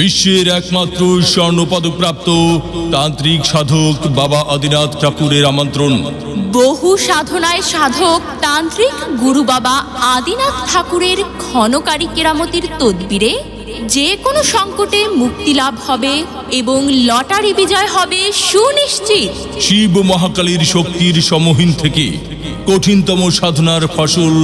বিশ্বের একমাত্র স্বর্ণপদকপ্রাপ্ত তান্ত্রিক সাধক বাবা আদিনাথ ঠাকুরের আমন্ত্রণ। বহু সাধনায় সাধক তান্ত্রিক গুরু বাবা আদিনাথ ঠাকুরের ক্ষণকারী কেরামতির তদবিরে যে কোনো সংকটে মুক্তি লাভ হবে এবং লটারি বিজয় হবে সুনিশ্চিত। শিব মহাকালীর শক্তির সমহীন থেকে কঠিনতম সাধনার ফসল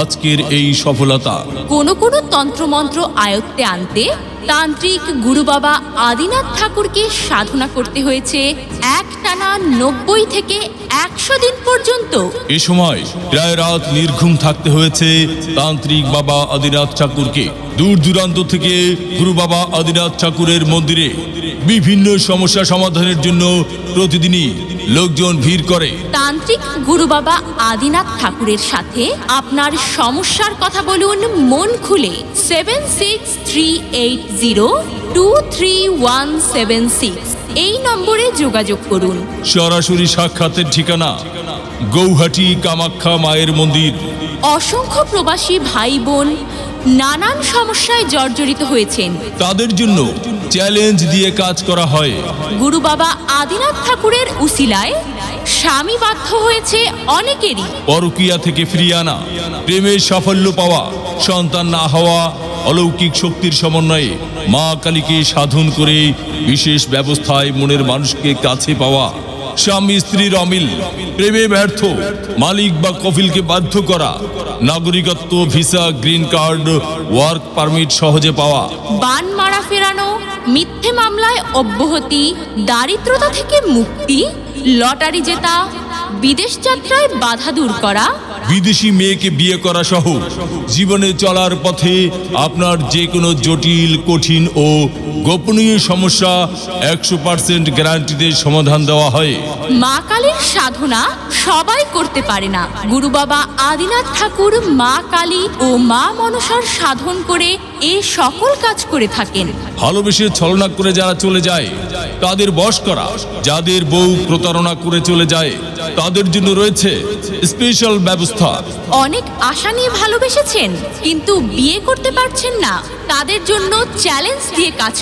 আজকের এই সফলতা। কোনো কোনো তন্ত্রমন্ত্র আয়ত্তে আনতে তান্ত্রিক গুরু বাবা আদিনাথ ঠাকুরকে সাধনা করতে হয়েছে। এক টানা নব্বই থেকে একশো দিন পর্যন্ত। এ সময় প্রায় রাত নির্ঘুম থাকতে হয়েছে তান্ত্রিক বাবা আদিনাথ ঠাকুরকে। দূর দূরান্ত থেকে গুরু বাবা আদিনাথ ঠাকুরের মন্দিরে। বিভিন্ন সমস্যা সমাধানের জন্য প্রতিদিনই লোকজন ভিড় করে। তান্ত্রিক গুরু বাবা আদিনাথ ঠাকুরের সাথে আপনার সমস্যার কথা বলুন মন খুলে। Seven six three eight zero two three one seven six এই নম্বরে যোগাযোগ করুন। সরাসরি সাক্ষাতের ঠিকানা গৌহাটি কামাখ্যা মায়ের মন্দির। অসংখ্য প্রবাসী ভাই বোন নানান সমস্যায় জর্জরিত হয়েছেন। তাদের জন্য চ্যালেঞ্জ দিয়ে কাজ করা হয়। গুরু বাবা আদিনাথ ঠাকুরের উসিলায় স্বামী বাধ্য হয়েছে অনেকেরই। পরকিয়া থেকে ফিরিয়ে আনা প্রেমের সাফল্য পাওয়া সন্তান না হওয়া অলৌকিক শক্তির সমন্বয়ে মা কালীকে সাধন করে বিশেষ ব্যবস্থায় মনের মানুষকে কাছে পাওয়া স্বামী স্ত্রীর অমিল প্রেমে ব্যর্থ, মালিক বা কফিলকে বাধ্য করা, নাগরিকত্ব, visa, green card, work permit সহজে পাওয়া। বান মারা ফেরানো, মিথ্যে মামলায় অব্যাহতি, দারিদ্রতা থেকে মুক্তি, লটারি জেতা, বিদেশ যাত্রায় বাধা দূর করা বিদেশি মেয়েকে বিয়ে করা সহ জীবনে চলার পথে আপনার যে কোনো জটিল কঠিন ও গোপনীয় সমস্যা একশো পার্সেন্ট গ্যারান্টিতে সমাধান দেওয়া হয়। মা কালীর সাধনা সবাই করতে পারে না। গুরু বাবা আদিনাথ ঠাকুর মা কালী ও মা মনসার সাধন করে এ সকল কাজ করে থাকেন। ভালোবেসে ছলনা করে যারা চলে যায় তাদের বশ করা, যাদের বউ প্রতারণা করে চলে যায়, তাদের জন্য রয়েছে স্পেশাল ব্যবস্থা। অনেক আশা নিয়ে ভালোবেসেছেন, কিন্তু বিয়ে করতে পারছেন না, তাদের জন্য চ্যালেঞ্জ দিয়ে কাজ